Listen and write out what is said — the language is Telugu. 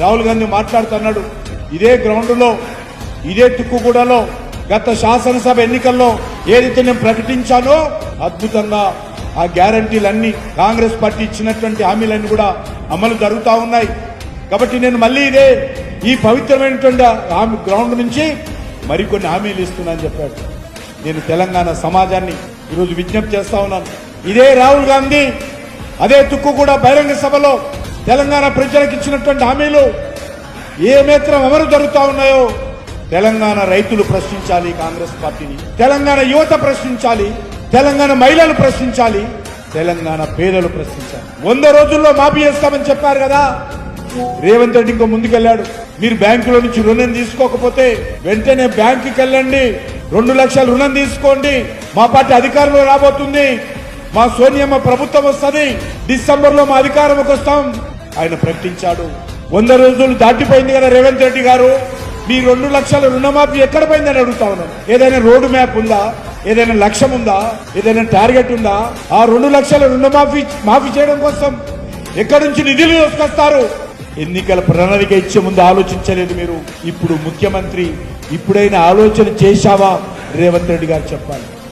రాహుల్ గాంధీ మాట్లాడుతున్నాడు. ఇదే గ్రౌండ్లో ఇదే తుక్కుగూడలో గత శాసనసభ ఎన్నికల్లో ఏదైతే నేను ప్రకటించానో అద్భుతంగా ఆ గ్యారంటీలన్నీ కాంగ్రెస్ పార్టీ ఇచ్చినటువంటి హామీలన్నీ కూడా అమలు జరుగుతూ ఉన్నాయి. కాబట్టి నేను మళ్ళీ ఇదే ఈ పవిత్రమైనటువంటి హామీ గ్రౌండ్ నుంచి మరికొన్ని హామీలు ఇస్తున్నానని చెప్పాడు. నేను తెలంగాణ సమాజాన్ని ఈరోజు విజ్ఞప్తి చేస్తా ఉన్నాను. ఇదే రాహుల్ గాంధీ అదే తుక్కు కూడా బహిరంగ సభలో తెలంగాణ ప్రజలకు ఇచ్చినటువంటి హామీలు ఏ మాత్రం అమలు జరుగుతా ఉన్నాయో తెలంగాణ రైతులు ప్రశ్నించాలి కాంగ్రెస్ పార్టీని. తెలంగాణ యువత ప్రశ్నించాలి తెలంగాణ మహిళలు ప్రశ్నించాలి తెలంగాణ పేదలు ప్రశ్నించాలి. వంద రోజుల్లో మాఫీ చేస్తామని చెప్పారు కదా. రేవంత్ రెడ్డి ఇంకో ముందుకెళ్ళాడు మీరు బ్యాంకులో నుంచి రుణం తీసుకోకపోతే వెంటనే బ్యాంకుకి వెళ్ళండి రెండు లక్షల రుణం తీసుకోండి. మా పార్టీ అధికారంలో రాబోతుంది. మా సోనియమ్మ ప్రభుత్వం వస్తుంది. డిసెంబర్లో మా అధికారంకి వస్తాం. ఆయన ప్రకటించాడు. వంద రోజులు దాటిపోయింది కదా రేవంత్ రెడ్డి గారు. మీ రెండు లక్షల రుణమాఫీ ఎక్కడ పోయిందని అడుగుతా ఉన్నాను ఏదైనా రోడ్డు మ్యాప్ ఉందా? ఏదైనా లక్ష్యం ఉందా? ఏదైనా టార్గెట్ ఉందా? ఆ రెండు లక్షల రుణమాఫీ మాఫీ చేయడం కోసం ఎక్కడి నుంచి నిధులు తీసుకొస్తారు? ఎన్నికల ప్రణాళిక ఇచ్చే ముందు ఆలోచించలేదు మీరు. ఇప్పుడు ముఖ్యమంత్రి ఇప్పుడైనా ఆలోచన చేశావా? రేవంత్ రెడ్డి గారు చెప్పాలి.